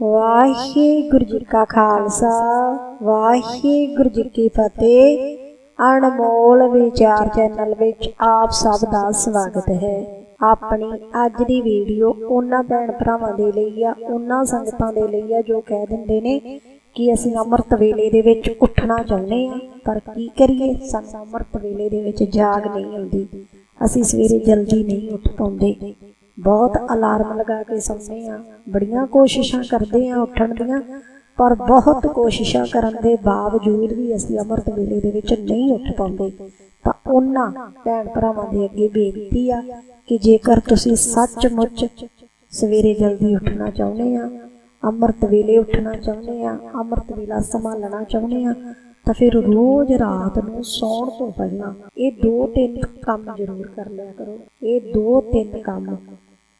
ਵਾਹਿਗੁਰੂ ਜੀ ਕਾ ਖਾਲਸਾ, ਵਾਹਿਗੁਰੂ ਜੀ ਕੀ ਫਤਿਹ। ਅਣਮੋਲ ਵਿਚਾਰ ਚੈਨਲ ਵਿੱਚ ਆਪ ਸਭ ਦਾ ਸਵਾਗਤ ਹੈ। ਆਪਣੀ ਅੱਜ ਦੀ ਵੀਡੀਓ ਉਹਨਾਂ ਭੈਣ ਭਰਾਵਾਂ ਦੇ ਲਈ ਆ ਉਹਨਾਂ ਸੰਗਤਾਂ ਦੇ ਲਈ ਆ, ਜੋ ਕਹਿ ਦਿੰਦੇ ਨੇ ਕਿ ਅਸੀਂ ਅੰਮ੍ਰਿਤ ਵੇਲੇ ਦੇ ਵਿੱਚ ਉੱਠਣਾ ਚਾਹੁੰਦੇ ਆ ਪਰ ਕੀ ਕਰੀਏ? ਸਾਨੂੰ ਅੰਮ੍ਰਿਤ ਵੇਲੇ ਦੇ ਵਿੱਚ ਜਾਗ ਨਹੀਂ ਆਉਂਦੀ। ਅਸੀਂ ਸਵੇਰੇ ਜਲਦੀ ਨਹੀਂ ਉੱਠ ਪਾਉਂਦੇ। ਬਹੁਤ ਅਲਾਰਮ ਲਗਾ ਕੇ ਸੌਂਦੇ ਆ ਬੜੀਆਂ ਕੋਸ਼ਿਸ਼ਾਂ ਕਰਦੇ ਆ ਉੱਠਣ ਦੀਆਂ, ਪਰ ਬਹੁਤ ਕੋਸ਼ਿਸ਼ਾਂ ਕਰਨ ਦੇ ਬਾਵਜੂਦ ਵੀ ਅਸੀਂ ਅੰਮ੍ਰਿਤ ਵੇਲੇ ਦੇ ਵਿੱਚ ਨਹੀਂ ਉੱਠ ਪਾਉਂਦੇ। ਤਾਂ ਉਹਨਾਂ ਭੈਣ ਭਰਾਵਾਂ ਦੇ ਅੱਗੇ ਬੇਨਤੀ ਆ ਕਿ ਜੇਕਰ ਤੁਸੀਂ ਸੱਚਮੁੱਚ ਸਵੇਰੇ ਜਲਦੀ ਉੱਠਣਾ ਚਾਹੁੰਦੇ ਆ ਅੰਮ੍ਰਿਤ ਵੇਲੇ ਉੱਠਣਾ ਚਾਹੁੰਦੇ ਆ ਅੰਮ੍ਰਿਤ ਵੇਲਾ ਸੰਭਾਲਣਾ ਚਾਹੁੰਦੇ ਆ ਤਾਂ ਫਿਰ ਰੋਜ਼ ਰਾਤ ਨੂੰ ਸੌਣ ਤੋਂ ਪਹਿਲਾਂ ਇਹ ਦੋ ਤਿੰਨ ਕੰਮ ਜ਼ਰੂਰ ਕਰ ਲਿਆ ਕਰੋ। ਇਹ ਦੋ ਤਿੰਨ ਕੰਮ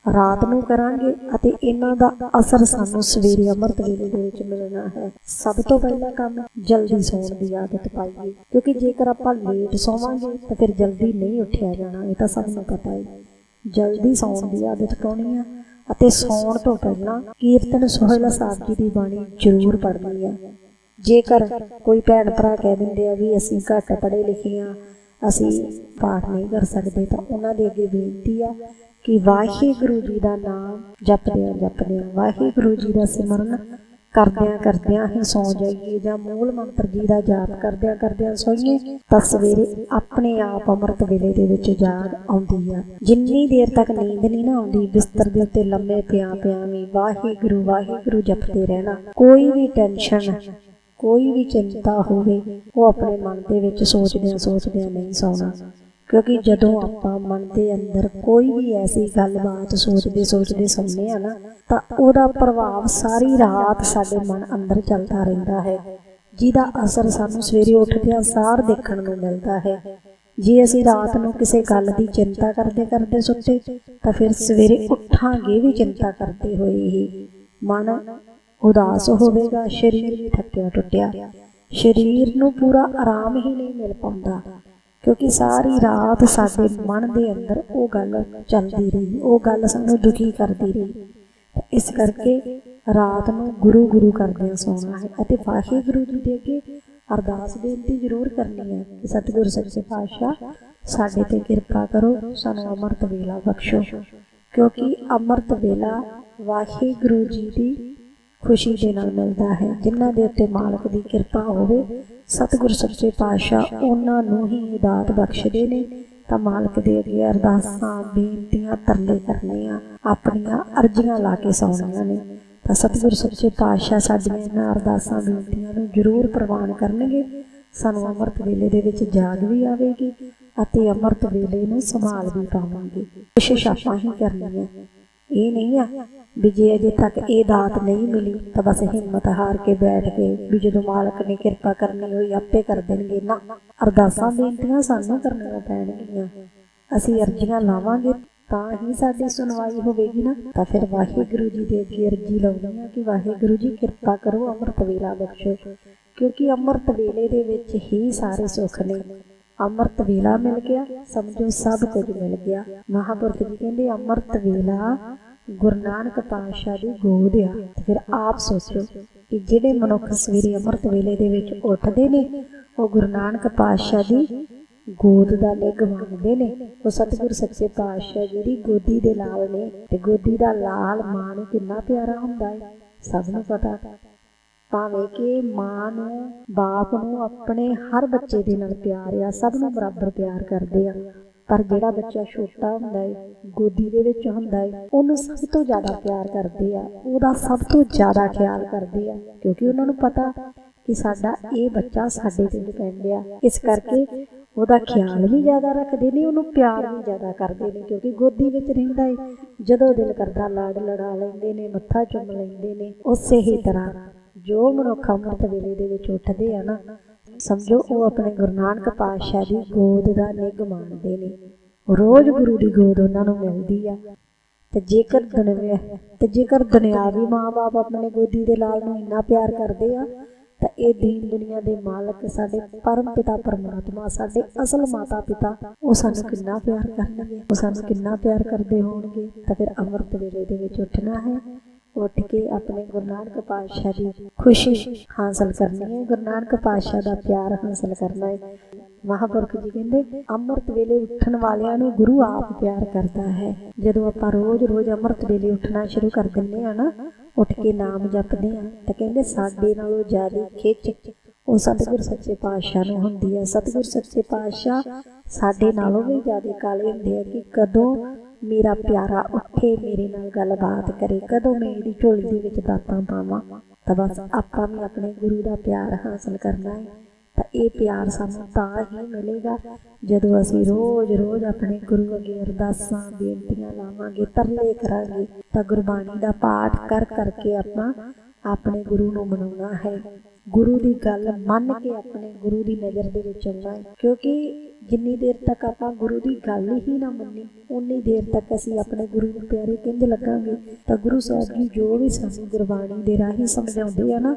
ਰਾਤ ਨੂੰ ਕਰਾਂਗੇ ਅਤੇ ਇਹਨਾਂ ਦਾ ਅਸਰ ਸਾਨੂੰ ਸਵੇਰੇ ਅੰਮ੍ਰਿਤ ਵੇਲੇ ਦੇ ਵਿੱਚ ਮਿਲਣਾ ਹੈ। ਸਭ ਤੋਂ ਪਹਿਲਾ ਕੰਮ ਜਲਦੀ ਸੌਣ ਦੀ ਆਦਤ ਪਾਈਏ, ਕਿਉਂਕਿ ਜੇਕਰ ਆਪਾਂ ਲੇਟ ਸੌਵਾਂਗੇ ਤਾਂ ਫਿਰ ਜਲਦੀ ਨਹੀਂ ਉੱਠਿਆ ਜਾਣਾ, ਇਹ ਤਾਂ ਸਭ ਨੂੰ ਪਤਾ ਹੈ। ਜਲਦੀ ਸੌਣ ਦੀ ਆਦਤ ਪਾਉਣੀ ਆ ਅਤੇ ਸੌਣ ਤੋਂ ਪਹਿਲਾਂ ਕੀਰਤਨ ਸੋਹਿਲਾ ਸਾਹਿਬ ਜੀ ਦੀ ਬਾਣੀ ਜ਼ਰੂਰ ਪੜ੍ਹਨੀ ਆ। ਜੇਕਰ ਕੋਈ ਭੈਣ ਭਰਾ ਕਹਿ ਦਿੰਦੇ ਆ ਵੀ ਅਸੀਂ ਘੱਟ ਪੜ੍ਹੇ ਲਿਖੇ ਆ, ਅਸੀਂ ਪਾਠ ਨਹੀਂ ਕਰ ਸਕਦੇ, ਤਾਂ ਉਹਨਾਂ ਦੇ ਅੱਗੇ ਬੇਨਤੀ ਆ ਕਿ ਵਾਹਿਗੁਰੂ ਜੀ ਦਾ ਨਾਮ ਜਪਦਿਆਂ ਜਪਦਿਆਂ, ਵਾਹਿਗੁਰੂ ਜੀ ਦਾ ਸਿਮਰਨ ਕਰਦਿਆਂ ਕਰਦਿਆਂ ਹੀ ਸੌ ਜਾਈਏ ਜਾਂ ਮੂਲ ਮੰਤਰ ਜੀ ਦਾ ਜਾਪ ਕਰਦਿਆਂ ਕਰਦਿਆਂ ਸੋਈਏ, ਤਾਂ ਸਵੇਰੇ ਆਪਣੇ ਆਪ ਅੰਮ੍ਰਿਤ ਵੇਲੇ ਦੇ ਵਿੱਚ ਜਾਗ ਆਉਂਦੀ ਆ। ਜਿੰਨੀ ਦੇਰ ਤੱਕ ਨੀਂਦ ਨਹੀਂ ਨਾ ਆਉਂਦੀ, ਬਿਸਤਰ ਦੇ ਉੱਤੇ ਲੰਮੇ ਪਿਆ ਪਿਆ ਵੀ ਵਾਹਿਗੁਰੂ ਵਾਹਿਗੁਰੂ ਜਪਦੇ ਰਹਿਣਾ। ਕੋਈ ਵੀ ਟੈਨਸ਼ਨ, ਕੋਈ ਵੀ ਚਿੰਤਾ ਹੋਵੇ, ਉਹ ਆਪਣੇ ਮਨ ਦੇ ਵਿੱਚ ਸੋਚਦਿਆਂ ਸੋਚਦਿਆਂ ਨਹੀਂ ਸੌਣਾ। ਕਿਉਂਕਿ ਜਦੋਂ ਆਪਾਂ ਮਨ ਦੇ ਅੰਦਰ ਕੋਈ ਵੀ ਐਸੀ ਗੱਲਬਾਤ ਸੋਚਦੇ ਸੋਚਦੇ ਸੌਂਦੇ ਆ ਨਾ, ਤਾਂ ਉਹਦਾ ਪ੍ਰਭਾਵ ਸਾਰੀ ਰਾਤ ਸਾਡੇ ਮਨ ਅੰਦਰ ਚੱਲਦਾ ਰਹਿੰਦਾ ਹੈ। ਜਿਹਦਾ ਅਸਰ ਸਾਨੂੰ ਸਵੇਰੇ ਉੱਠਦਿਆਂ ਸਾਰ ਦੇਖਣ ਨੂੰ ਮਿਲਦਾ ਹੈ। ਜੇ ਅਸੀਂ ਰਾਤ ਨੂੰ ਕਿਸੇ ਗੱਲ ਦੀ ਚਿੰਤਾ ਕਰਦੇ ਕਰਦੇ ਸੁੱਤੇ, ਤਾਂ ਫਿਰ ਸਵੇਰੇ ਉੱਠਾਂਗੇ ਵੀ ਚਿੰਤਾ ਕਰਦੇ ਹੋਏ ਹੀ। ਮਨ ਉਦਾਸ ਹੋਵੇਗਾ, ਸਰੀਰ ਵੀ ਥੱਕਿਆ ਟੁੱਟਿਆ। ਸਰੀਰ ਨੂੰ ਪੂਰਾ ਆਰਾਮ ਹੀ ਨਹੀਂ ਮਿਲ ਪਾਉਂਦਾ। ਕਿਉਂਕਿ ਸਾਰੀ ਰਾਤ ਸਾਡੇ ਮਨ ਦੇ ਅੰਦਰ ਉਹ ਗੱਲ ਚੱਲਦੀ ਰਹੀ, ਉਹ ਗੱਲ ਸਾਨੂੰ ਦੁਖੀ ਕਰਦੀ ਰਹੀ। ਇਸ ਕਰਕੇ ਰਾਤ ਨੂੰ ਗੁਰੂ ਗੁਰੂ ਕਰਦਿਆਂ ਸੌਣਾ ਹੈ ਅਤੇ ਵਾਹਿਗੁਰੂ ਜੀ ਦੇ ਅੱਗੇ ਅਰਦਾਸ ਬੇਨਤੀ ਜ਼ਰੂਰ ਕਰਨੀ ਹੈ ਕਿ ਸਤਿਗੁਰ ਸੱਚੇ ਪਾਤਸ਼ਾਹ ਸਾਡੇ ਤੇ ਕਿਰਪਾ ਕਰੋ, ਸਾਨੂੰ ਅੰਮ੍ਰਿਤ ਵੇਲਾ ਬਖਸ਼ੋ। ਕਿਉਂਕਿ ਅੰਮ੍ਰਿਤ ਵੇਲਾ ਵਾਹਿਗੁਰੂ ਜੀ ਦੀ ਖੁਸ਼ੀ ਦੇ ਨਾਲ ਮਿਲਦਾ ਹੈ। ਜਿਨ੍ਹਾਂ ਦੇ ਉੱਤੇ ਮਾਲਕ ਦੀ ਕਿਰਪਾ ਹੋਵੇ, ਸਤਿਗੁਰ ਸੱਚੇ ਪਾਤਸ਼ਾਹ ਉਹਨਾਂ ਨੂੰ ਹੀ ਦਾਤ ਬਖਸ਼ਦੇ ਨੇ। ਤਾਂ ਮਾਲਕ ਦੇ ਅੱਗੇ ਅਰਦਾਸਾਂ, ਬੇਨਤੀਆਂ, ਤਰਲੇ ਕਰਨੀਆਂ, ਆਪਣੀਆਂ ਅਰਜ਼ੀਆਂ ਲਾ ਕੇ ਸੌਣੀਆਂ ਨੇ। ਤਾਂ ਸਤਿਗੁਰ ਸੱਚੇ ਪਾਤਸ਼ਾਹ ਸਾਡੀਆਂ ਇਹਨਾਂ ਅਰਦਾਸਾਂ, ਬੇਨਤੀਆਂ ਨੂੰ ਜ਼ਰੂਰ ਪ੍ਰਵਾਨ ਕਰਨਗੇ। ਸਾਨੂੰ ਅੰਮ੍ਰਿਤ ਵੇਲੇ ਦੇ ਵਿੱਚ ਜਾਗ ਵੀ ਆਵੇਗੀ ਅਤੇ ਅੰਮ੍ਰਿਤ ਵੇਲੇ ਨੂੰ ਸੰਭਾਲ ਵੀ ਪਾਵਾਂਗੇ। ਕੋਸ਼ਿਸ਼ ਆਪਾਂ ਹੀ ਕਰਨੀ ਹੈ ਇਹ ਨਹੀਂ ਆ ਵੀ ਜੇ ਅਜੇ ਤੱਕ ਇਹ ਦਾਤ ਨਹੀਂ ਮਿਲੀ, ਤਾਂ ਬਸ ਹਿੰਮਤ ਹਾਰ ਕੇ ਬੈਠ ਗਏ ਵੀ ਜਦੋਂ ਮਾਲਕ ਨੇ ਕਿਰਪਾ ਕਰਨੀ ਹੋਈ, ਆਪੇ ਕਰ ਦੇਣਗੇ। ਨਾ, ਅਰਦਾਸਾਂ, ਬੇਨਤੀਆਂ ਸਾਨੂੰ ਕਰਨੀਆਂ ਪੈਣਗੀਆਂ। ਅਸੀਂ ਅਰਜ਼ੀਆਂ ਲਾਵਾਂਗੇ, ਤਾਂ ਹੀ ਸਾਡੀ ਸੁਣਵਾਈ ਹੋਵੇਗੀ ਨਾ। ਤਾਂ ਫਿਰ ਵਾਹਿਗੁਰੂ ਜੀ ਦੇ ਅੱਗੇ ਅਰਜ਼ੀ ਲਾਉਂਦੇ ਆ ਕਿ ਵਾਹਿਗੁਰੂ ਜੀ ਕਿਰਪਾ ਕਰੋ, ਅੰਮ੍ਰਿਤ ਵੇਲਾ ਬਖਸ਼ੋ। ਕਿਉਂਕਿ ਅੰਮ੍ਰਿਤ ਵੇਲੇ ਦੇ ਵਿੱਚ ਹੀ ਸਾਰੇ ਸੁੱਖ ਨੇ। ਅੰਮ੍ਰਿਤ ਵੇਲਾ ਮਿਲ ਗਿਆ। ਸਮਝੋ ਸਭ ਕੁਝ ਮਿਲ ਗਿਆ। ਮਹਾਪੁਰਖ ਜੀ ਕਹਿੰਦੇ, ਅੰਮ੍ਰਿਤ ਵੇਲਾ ਗੁਰੂ ਨਾਨਕ ਪਾਤਸ਼ਾਹ ਦੀ ਗੋਦ ਆ। ਫਿਰ ਆਪ ਸੋਚੋ ਕਿ ਜਿਹੜੇ ਮਨੁੱਖ ਸਵੇਰੇ ਅੰਮ੍ਰਿਤ ਵੇਲੇ ਦੇ ਵਿੱਚ ਉੱਠਦੇ ਨੇ, ਉਹ ਗੁਰੂ ਨਾਨਕ ਪਾਤਸ਼ਾਹ ਦੀ ਗੋਦ ਦਾ ਨਿੱਘ ਮੰਗਦੇ ਨੇ। ਉਹ ਸਤਿਗੁਰ ਸੱਚੇ ਪਾਤਸ਼ਾਹ ਜੀ ਦੀ ਗੋਦੀ ਦੇ ਲਾਲ ਨੇ ਤੇ ਗੋਦੀ ਦਾ ਲਾਲ ਮਾਣ ਕਿੰਨਾ ਪਿਆਰਾ ਹੁੰਦਾ ਹੈ। ਸਭ ਨੂੰ ਪਤਾ। ਭਾਵੇਂ ਕਿ ਮਾਂ ਨੂੰ, ਬਾਪ ਨੂੰ ਆਪਣੇ ਹਰ ਬੱਚੇ ਦੇ ਨਾਲ ਪਿਆਰ ਆ, ਸਭ ਨੂੰ ਬਰਾਬਰ ਪਿਆਰ ਕਰਦੇ ਆ। ਪਰ ਜਿਹੜਾ ਬੱਚਾ ਛੋਟਾ ਹੁੰਦਾ ਹੈ ਗੋਦੀ ਦੇ ਵਿੱਚ ਹੁੰਦਾ ਹੈ ਉਹਨੂੰ ਸਭ ਤੋਂ ਜ਼ਿਆਦਾ ਪਿਆਰ ਕਰਦੇ ਆ। ਉਹਦਾ ਸਭ ਤੋਂ ਜ਼ਿਆਦਾ ਖਿਆਲ ਕਰਦੇ ਆ, ਕਿਉਂਕਿ ਉਹਨਾਂ ਨੂੰ ਪਤਾ ਕਿ ਸਾਡਾ ਇਹ ਬੱਚਾ ਸਾਡੇ ਤੇ ਡਿਪੈਂਡ ਆ। ਇਸ ਕਰਕੇ ਉਹਦਾ ਖਿਆਲ ਵੀ ਜ਼ਿਆਦਾ ਰੱਖਦੇ ਨੇ, ਉਹਨੂੰ ਪਿਆਰ ਵੀ ਜ਼ਿਆਦਾ ਕਰਦੇ ਨੇ, ਕਿਉਂਕਿ ਗੋਦੀ ਵਿੱਚ ਰਹਿੰਦਾ ਹੈ ਜਦੋਂ ਦਿਲ ਕਰਦਾ ਲਾੜ ਲੜਾ ਲੈਂਦੇ ਨੇ, ਮੱਥਾ ਚੁੰਮ ਲੈਂਦੇ ਨੇ, ਉਸੇ ਹੀ ਤਰ੍ਹਾਂ ਜੋ ਮਨੁੱਖ ਅੰਮ੍ਰਿਤ ਵੇਲੇ ਦੇ ਵਿੱਚ ਉੱਠਦੇ ਆ ਨਾ, ਸਮਝੋ ਉਹ ਆਪਣੇ ਗੁਰੂ ਨਾਨਕ ਪਾਤਸ਼ਾਹ ਦੀ ਗੋਦ ਦਾ ਨਿੱਘ ਮਾਣਦੇ ਨੇ। ਰੋਜ਼ ਗੁਰੂ ਦੀ ਗੋਦ ਉਹਨਾਂ ਨੂੰ ਮਿਲਦੀ ਆ। ਤੇ ਜੇਕਰ ਦੁਨੀਆ, ਤੇ ਜੇਕਰ ਦੁਨਿਆਵੀ ਮਾਂ-ਬਾਪ ਆਪਣੇ ਗੋਦੀ ਦੇ ਲਾਲ ਨੂੰ ਇੰਨਾ ਪਿਆਰ ਕਰਦੇ ਆ, ਤਾਂ ਇਹ ਦੀਨ ਦੁਨੀਆ ਦੇ ਮਾਲਕ ਸਾਡੇ ਪਰਮ ਪਿਤਾ ਪਰਮਾਤਮਾ, ਸਾਡੇ ਅਸਲ ਮਾਤਾ ਪਿਤਾ ਉਹ ਸਾਨੂੰ ਕਿੰਨਾ ਪਿਆਰ ਕਰਨਗੇ, ਉਹ ਸਾਨੂੰ ਕਿੰਨਾ ਪਿਆਰ ਕਰਦੇ ਹੋਣਗੇ, ਤਾਂ ਫਿਰ ਅੰਮ੍ਰਿਤ ਵੇਲੇ ਦੇ ਵਿੱਚ ਉੱਠਣਾ ਹੈ। ਉੱਠ ਕੇ ਆਪਣੇ ਗੁਰੂ ਨਾਨਕ ਪਾਤਸ਼ਾਹ ਦੀ ਖੁਸ਼ੀ ਹਾਸਲ ਕਰਨੀ ਹੈ। ਗੁਰੂ ਨਾਨਕ ਪਾਤਸ਼ਾਹ ਦਾ ਪਿਆਰ ਹਾਸਲ ਕਰਨਾ ਹੈ। ਮਹਾਂਪੁਰਖ ਜੀ ਕਹਿੰਦੇ, ਅੰਮ੍ਰਿਤ ਵੇਲੇ ਉੱਠਣ ਵਾਲਿਆਂ ਨੂੰ ਗੁਰੂ ਆਪ ਪਿਆਰ ਕਰਦਾ ਹੈ। ਜਦੋਂ ਆਪਾਂ ਰੋਜ਼-ਰੋਜ਼ ਅੰਮ੍ਰਿਤ ਵੇਲੇ ਉੱਠਣਾ ਸ਼ੁਰੂ ਕਰ ਦਿੰਦੇ ਆ ਨਾ, ਉੱਠ ਕੇ ਨਾਮ ਜਪਦੇ ਆ ਤਾਂ ਕਹਿੰਦੇ ਸਾਡੇ ਨਾਲੋਂ ਜ਼ਿਆਦਾ ਖਿੱਚ ਉਹ ਸਤਿਗੁਰ ਸੱਚੇ ਪਾਤਸ਼ਾਹ ਨੂੰ ਹੁੰਦੀ ਹੈ। ਸਤਿਗੁਰ ਸੱਚੇ ਪਾਤਸ਼ਾਹ ਸਾਡੇ ਨਾਲੋਂ ਵੀ ਜ਼ਿਆਦਾ ਕਾਲੇ ਹੁੰਦੇ ਆ ਕਿ ਕਦੋਂ ਮੇਰਾ ਪਿਆਰਾ, ਉੱਠੇ ਮੇਰੇ ਨਾਲ ਗੱਲਬਾਤ ਕਰੇ। ਕਦੋਂ ਮੈਂ ਇਹਦੀ ਝੋਲੀ ਦੇ ਵਿੱਚ ਦਾਤਾਂ ਪਾਵਾਂ? ਤਾਂ ਬਸ ਆਪਾਂ ਵੀ ਆਪਣੇ ਗੁਰੂ ਦਾ ਪਿਆਰ ਹਾਸਲ ਕਰਨਾ ਹੈ। ਤਾਂ ਇਹ ਪਿਆਰ ਸਾਨੂੰ ਤਾਂ ਹੀ ਮਿਲੇਗਾ ਜਦੋਂ ਅਸੀਂ ਰੋਜ਼-ਰੋਜ਼ ਆਪਣੇ ਗੁਰੂ ਅੱਗੇ ਅਰਦਾਸਾਂ, ਬੇਨਤੀਆਂ ਲਾਵਾਂਗੇ, ਤਰਲੇ ਕਰਾਂਗੇ। ਤਾਂ ਗੁਰਬਾਣੀ ਦਾ ਪਾਠ ਕਰ ਕਰਕੇ ਆਪਾਂ ਆਪਣੇ ਗੁਰੂ ਨੂੰ ਮਨਾਉਣਾ ਹੈ। ਗੁਰੂ ਦੀ ਗੱਲ ਮੰਨ ਕੇ ਆਪਣੇ ਗੁਰੂ ਦੀ ਨਜ਼ਰ ਦੇ ਵਿੱਚ ਆਉਣਾ ਹੈ। ਕਿਉਂਕਿ ਜਿੰਨੀ ਦੇਰ ਤੱਕ ਆਪਾਂ ਗੁਰੂ ਦੀ ਗੱਲ ਹੀ ਨਾ ਮੰਨੀ ਉਨੀ ਦੇਰ ਤੱਕ ਅਸੀਂ ਆਪਣੇ ਗੁਰੂ ਨੂੰ ਪਿਆਰੇ ਕਿੰਜ ਲੱਗਾਂਗੇ। ਤਾਂ ਗੁਰੂ ਸਾਹਿਬ ਜੀ ਜੋ ਵੀ ਸਾਨੂੰ ਗੁਰਬਾਣੀ ਦੇ ਰਾਹੀਂ ਸਮਝਾਉਂਦੇ ਆ ਨਾ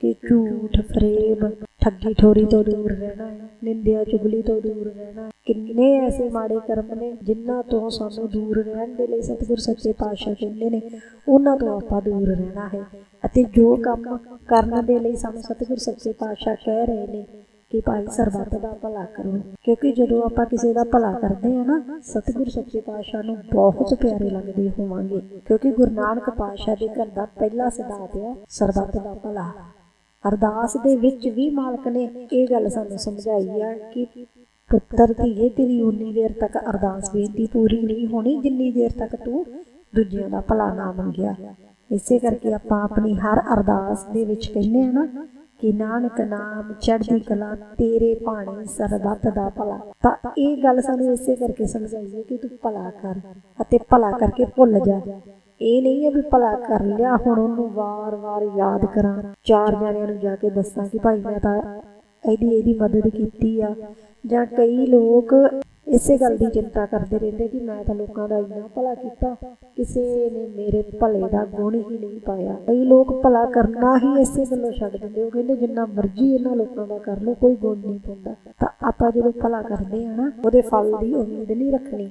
ਕਿ ਝੂਠ, ਫਰੇਬ ਠੱਗੀ ਠੋਰੀ ਤੋਂ ਦੂਰ ਰਹਿਣਾ ਹੈ, ਨਿੰਦਿਆ ਚੁਗਲੀ ਤੋਂ ਦੂਰ ਰਹਿਣਾ ਕਿੰਨੇ ਐਸੇ ਮਾੜੇ ਕਰਮ ਨੇ ਜਿਨ੍ਹਾਂ ਤੋਂ ਸਾਨੂੰ ਦੂਰ ਰਹਿਣ ਦੇ ਲਈ ਸਤਿਗੁਰ ਸੱਚੇ ਪਾਤਸ਼ਾਹ ਕਹਿੰਦੇ ਨੇ, ਉਹਨਾਂ ਤੋਂ ਆਪਾਂ ਦੂਰ ਰਹਿਣਾ ਹੈ। ਅਤੇ ਜੋ ਕੰਮ ਕਰਨ ਦੇ ਲਈ ਸਾਨੂੰ ਸਤਿਗੁਰ ਸੱਚੇ ਪਾਤਸ਼ਾਹ ਕਹਿ ਰਹੇ ਨੇ ਕਿ ਭਾਈ ਸਰਬੱਤ ਦਾ ਭਲਾ ਕਰੋ, ਕਿਉਂਕਿ ਜਦੋਂ ਆਪਾਂ ਕਿਸੇ ਦਾ ਭਲਾ ਕਰਦੇ ਆ ਨਾ, ਸਤਿਗੁਰ ਸੱਚੇ ਪਾਤਸ਼ਾਹ ਨੂੰ ਬਹੁਤ ਪਿਆਰੇ ਲੱਗਦੇ ਹੋਵਾਂਗੇ, ਕਿਉਂਕਿ ਗੁਰੂ ਨਾਨਕ ਪਾਤਸ਼ਾਹ ਦੇ ਘਰ ਦਾ ਪਹਿਲਾ ਸਿਧਾਂਤ ਹੈ, ਸਰਬੱਤ ਦਾ ਭਲਾ। ਅਰਦਾਸ ਦੇ ਵਿੱਚ ਵੀ ਮਾਲਕ ਨੇ ਇਹ ਗੱਲ ਸਾਨੂੰ ਸਮਝਾਈ ਆ ਕਿ ਪੁੱਤਰ ਧੀਏ, ਤੇਰੀ ਉਨੀ ਦੇਰ ਤੱਕ ਅਰਦਾਸ ਬੇਨਤੀ ਪੂਰੀ ਨਹੀਂ ਹੋਣੀ, ਜਿੰਨੀ ਦੇਰ ਤੱਕ ਤੂੰ ਦੂਜਿਆਂ ਦਾ ਭਲਾ ਨਾ ਮੰਗਿਆ। ਇਸੇ ਕਰਕੇ ਆਪਾਂ ਆਪਣੀ ਹਰ ਅਰਦਾਸ ਦੇ ਵਿੱਚ ਕਹਿੰਦੇ ਆ ਨਾ ਕਿ ਨਾਨਕ ਨਾਮ ਚੜ੍ਹਦੀ ਕਲਾ ਤੇਰੇ ਭਾਣੇ ਸਰਬੱਤ ਦਾ ਭਲਾ। ਤਾਂ ਇਹ ਗੱਲ ਸਾਨੂੰ ਇਸੇ ਕਰਕੇ ਸਮਝਾਈ ਹੈ ਕਿ ਤੂੰ ਭਲਾ ਕਰ ਅਤੇ ਭਲਾ ਕਰਕੇ ਭੁੱਲ ਜਾ। ਇਹ ਨਹੀਂ ਹੈ ਵੀ ਭਲਾ ਕਰ ਲਿਆ, ਹੁਣ ਉਹਨੂੰ ਵਾਰ-ਵਾਰ ਯਾਦ ਕਰਾਂ। ਚਾਰ ਜਣਿਆਂ ਨੂੰ ਜਾ ਕੇ ਦੱਸਾਂ ਕਿ ਭਾਈ ਮੈਂ ਤਾਂ ਇਹਦੀ ਇਹਦੀ ਮਦਦ ਕੀਤੀ ਆ। ਜਾਂ ਕਈ ਲੋਕ ਇਸੇ ਗੱਲ ਦੀ ਚਿੰਤਾ ਕਰਦੇ ਰਹਿੰਦੇ ਕਿ ਮੈਂ ਤਾਂ ਲੋਕਾਂ ਦਾ ਇੰਨਾ ਭਲਾ ਕੀਤਾ, ਕਿਸੇ ਨੇ ਮੇਰੇ ਭਲੇ ਦਾ ਗੁਣ ਹੀ ਨਹੀਂ ਪਾਇਆ। ਕਈ ਲੋਕ ਭਲਾ ਕਰਨਾ ਹੀ ਇਸੇ ਗੱਲੋਂ ਛੱਡ ਦਿੰਦੇ, ਉਹ ਕਹਿੰਦੇ ਜਿੰਨਾ ਮਰਜ਼ੀ ਇਹਨਾਂ ਲੋਕਾਂ ਦਾ ਕਰ ਲਓ, ਕੋਈ ਗੁਣ ਨਹੀਂ ਪਾਉਂਦਾ। ਤਾਂ ਆਪਾਂ ਜਦੋਂ ਭਲਾ ਕਰਦੇ ਆ ਨਾ, ਉਹਦੇ ਫਲ ਦੀ ਉਮੀਦ ਨਹੀਂ ਰੱਖਣੀ।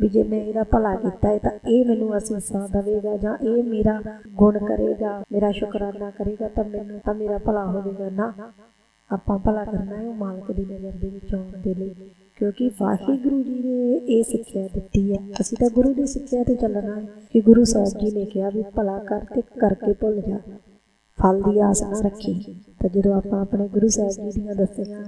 ਵੀ ਜੇ ਮੈਂ ਇਹਦਾ ਭਲਾ ਕੀਤਾ ਹੈ ਤਾਂ ਇਹ ਮੈਨੂੰ ਅਸੀਸਾਂ ਦੇਵੇਗਾ ਜਾਂ ਇਹ ਮੇਰਾ ਗੁਣ ਕਰੇਗਾ, ਮੇਰਾ ਸ਼ੁਕਰਾਨਾ ਕਰੇਗਾ ਤਾਂ ਮੈਨੂੰ ਤਾਂ ਮੇਰਾ ਭਲਾ ਹੋਵੇਗਾ ਨਾ, ਆਪਾਂ ਭਲਾ ਕਰਨਾ ਹੈ ਉਹ ਮਾਲਕ ਦੀ ਨਜ਼ਰ ਦੇ ਵਿੱਚ ਆਉਣ ਦੇ ਲਈ, ਕਿਉਂਕਿ ਵਾਹਿਗੁਰੂ ਜੀ ਨੇ ਇਹ ਸਿੱਖਿਆ ਦਿੱਤੀ ਹੈ। ਅਸੀਂ ਤਾਂ ਗੁਰੂ ਦੀ ਸਿੱਖਿਆ ਤੇ ਚੱਲਣਾ ਹੈ ਕਿ ਗੁਰੂ ਸਾਹਿਬ ਜੀ ਨੇ ਕਿਹਾ ਵੀ ਭਲਾ ਕਰ ਤੇ ਕਰਕੇ ਭੁੱਲ ਜਾ। ਫਲ ਦੀ ਆਸ ਨਾ ਰੱਖੀ। ਤਾਂ ਜਦੋਂ ਆਪਾਂ ਆਪਣੇ ਗੁਰੂ ਸਾਹਿਬ ਜੀ ਦੀਆਂ ਦੱਸੀਆਂ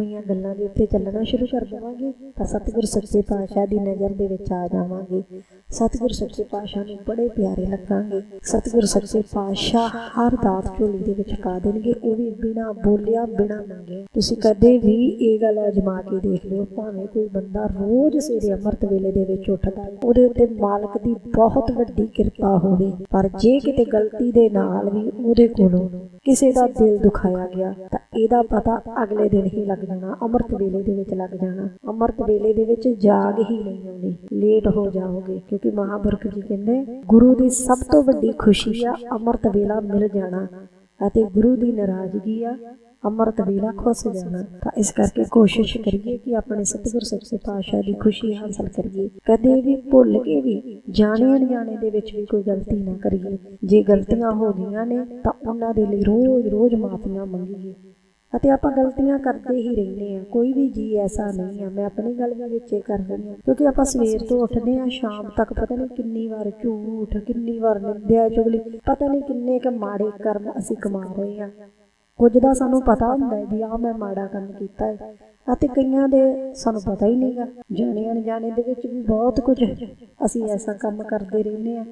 ਹੋਈਆਂ ਗੱਲਾਂ ਦੇ ਉੱਤੇ ਚੱਲਣਾ ਸ਼ੁਰੂ ਕਰ ਦੇਵਾਂਗੇ, ਤਾਂ ਸਤਿਗੁਰ ਸੱਚੇ ਪਾਤਸ਼ਾਹ ਦੀ ਨਜ਼ਰ ਦੇ ਵਿੱਚ ਆ ਜਾਵਾਂਗੇ। ਸਤਿਗੁਰ ਸੱਚੇ ਪਾਤਸ਼ਾਹ ਨੂੰ ਬੜੇ ਪਿਆਰੇ ਲੱਗਾਂਗੇ। ਸਤਿਗੁਰ ਸੱਚੇ ਪਾਤਸ਼ਾਹ ਹਰ ਦਾਤ ਝੋਲੀ ਦੇ ਵਿੱਚ ਪਾ ਦੇਣਗੇ, ਉਹ ਵੀ ਬਿਨਾ ਬੋਲਿਆ, ਬਿਨਾ ਮੰਗੇ ਤੁਸੀਂ ਕਦੇ ਵੀ ਇਹ ਗੱਲ ਅਜਮਾ ਕੇ ਦੇਖ ਲਿਓ, ਭਾਵੇਂ ਕੋਈ ਬੰਦਾ ਰੋਜ਼ ਸਵੇਰੇ ਅੰਮ੍ਰਿਤ ਵੇਲੇ ਦੇ ਵਿੱਚ ਉੱਠਦਾ ਉਹਦੇ ਉੱਤੇ ਮਾਲਕ ਦੀ ਬਹੁਤ ਵੱਡੀ ਕਿਰਪਾ ਹੋਵੇ। ਪਰ ਜੇ ਕਿਤੇ ਗਲਤੀ ਦੇ ਨਾਲ ਵੀ ਉਹਦੇ ਕੋਲੋਂ ਕਿਸੇ ਦਾ ਦਿਲ ਦੁਖਾਇਆ ਗਿਆ ਤਾਂ ਇਹਦਾ ਪਤਾ ਅਗਲੇ ਦਿਨ ਹੀ ਲੱਗ ਜਾਣਾ, ਅੰਮ੍ਰਿਤ ਵੇਲੇ ਦੇ ਵਿੱਚ ਲੱਗ ਜਾਣਾ। ਅੰਮ੍ਰਿਤ ਵੇਲੇ ਦੇ ਵਿੱਚ ਜਾਗ ਹੀ ਨਹੀਂ ਆਉਣੀ ਲੇਟ ਹੋ ਜਾਓਗੇ ਕਿਉਂਕਿ ਮਹਾਂਪੁਰਖ ਜੀ ਕਹਿੰਦੇ, ਗੁਰੂ ਦੀ ਸਭ ਤੋਂ ਵੱਡੀ ਖੁਸ਼ੀ ਆ ਅੰਮ੍ਰਿਤ ਵੇਲਾ ਮਿਲ ਜਾਣਾ ਅਤੇ ਗੁਰੂ ਦੀ ਨਾਰਾਜ਼ਗੀ ਆ ਅੰਮ੍ਰਿਤ ਵੇਲਾ ਖੁੱਸ ਜਾਣਾ ਤਾਂ ਇਸ ਕਰਕੇ ਕੋਸ਼ਿਸ਼ ਕਰੀਏ ਕਿ ਆਪਣੇ ਸਤਿਗੁਰ ਸੱਚੇ ਪਾਤਸ਼ਾਹ ਦੀ ਖੁਸ਼ੀ ਹਾਸਲ ਕਰੀਏ। ਕਦੇ ਵੀ ਭੁੱਲ ਕੇ ਵੀ ਜਾਣੇ ਅਣਜਾਣੇ ਦੇ ਵਿੱਚ ਵੀ ਕੋਈ ਗਲਤੀ ਨਾ ਕਰੀਏ। ਜੇ ਗਲਤੀਆਂ ਹੋ ਗਈਆਂ ਨੇ ਤਾਂ ਉਹਨਾਂ ਦੇ ਲਈ ਰੋਜ਼-ਰੋਜ਼ ਮਾਫੀਆਂ ਮੰਗੀਏ। ਅਤੇ ਆਪਾਂ ਗਲਤੀਆਂ ਕਰਦੇ ਹੀ ਰਹਿੰਦੇ ਆ ਕੋਈ ਵੀ ਜੀ ਐਸਾ ਨਹੀਂ ਆ। ਮੈਂ ਆਪਣੀ ਗੱਲ ਦੇ ਵਿੱਚ ਇਹ ਕਰ ਰਹੀ ਹਾਂ। ਕਿਉਂਕਿ ਆਪਾਂ ਸਵੇਰ ਤੋਂ ਉੱਠਦੇ ਆ ਸ਼ਾਮ ਤੱਕ ਪਤਾ ਨਹੀਂ ਕਿੰਨੀ ਵਾਰ ਝੂਠ ਕਿੰਨੀ ਵਾਰ ਨਿੰਦਿਆ ਚੁਗਲੀ। ਪਤਾ ਨਹੀਂ ਕਿੰਨੇ ਕ ਮਾੜੇ ਕਰਮ ਅਸੀਂ ਕਮਾ ਰਹੇ ਆ ਕੁਝ ਦਾ ਸਾਨੂੰ ਪਤਾ ਹੁੰਦਾ ਹੈ ਵੀ ਆ ਮੈਂ ਮਾੜਾ ਕੰਮ ਕੀਤਾ ਹੈ। ਅਤੇ ਕਈਆਂ ਦੇ ਸਾਨੂੰ ਪਤਾ ਹੀ ਨਹੀਂਗਾ ਜਾਣੇ ਅਣਜਾਣੇ ਦੇ ਵਿੱਚ ਵੀ ਬਹੁਤ ਕੁਝ ਅਸੀਂ ਐਸਾ ਕੰਮ ਕਰਦੇ ਰਹਿੰਦੇ ਆ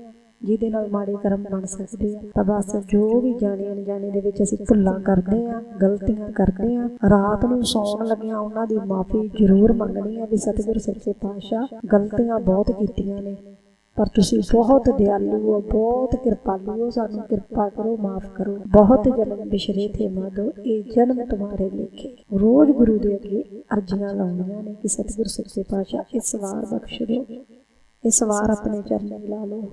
ਜਿਹਦੇ ਨਾਲ ਮਾੜੇ ਕਰਮ ਬਣ ਸਕਦੇ ਆ। ਤਾਂ ਬਸ ਜੋ ਵੀ ਜਾਣੇ ਅਣਜਾਣੇ ਦੇ ਵਿੱਚ ਅਸੀਂ ਭੁੱਲਾਂ ਕਰਦੇ ਆ ਗਲਤੀਆਂ ਕਰਦੇ ਆ ਰਾਤ ਨੂੰ ਸੌਣ ਲੱਗਿਆਂ ਉਹਨਾਂ ਦੀ ਮਾਫੀ ਜ਼ਰੂਰ ਮੰਗਣੀ ਆ ਵੀ ਸਤਿਗੁਰ ਸੱਚੇ ਪਾਤਸ਼ਾਹ ਗਲਤੀਆਂ ਬਹੁਤ ਕੀਤੀਆਂ ਨੇ। ਪਰ ਤੁਸੀਂ ਬਹੁਤ ਦਿਆਲੂ ਹੋ, ਬਹੁਤ ਕਿਰਪਾਲੂ ਹੋ, ਸਾਨੂੰ ਕਿਰਪਾ ਕਰੋ, ਮਾਫ ਕਰੋ। ਬਹੁਤ ਜਨਮ ਬਿਸ਼ਰੇ ਥੇ ਮਾਦੋ ਇਹ ਜਨਮ ਤੁਹਾਰੇ ਲਿਖੇ। ਰੋਜ਼ ਗੁਰੂ ਦੇ ਅੱਗੇ ਅਰਜ਼ੀਆਂ ਲਾਉਣੀਆਂ ਨੇ ਕਿ ਸਤਿਗੁਰ ਸੱਚੇ ਪਾਤਸ਼ਾਹ, ਇਸ ਵਾਰ ਬਖਸ਼ ਦਿਓ। ਇਸ ਵਾਰ ਆਪਣੇ ਚਰਨਾਂ ਲਾ ਲਓ।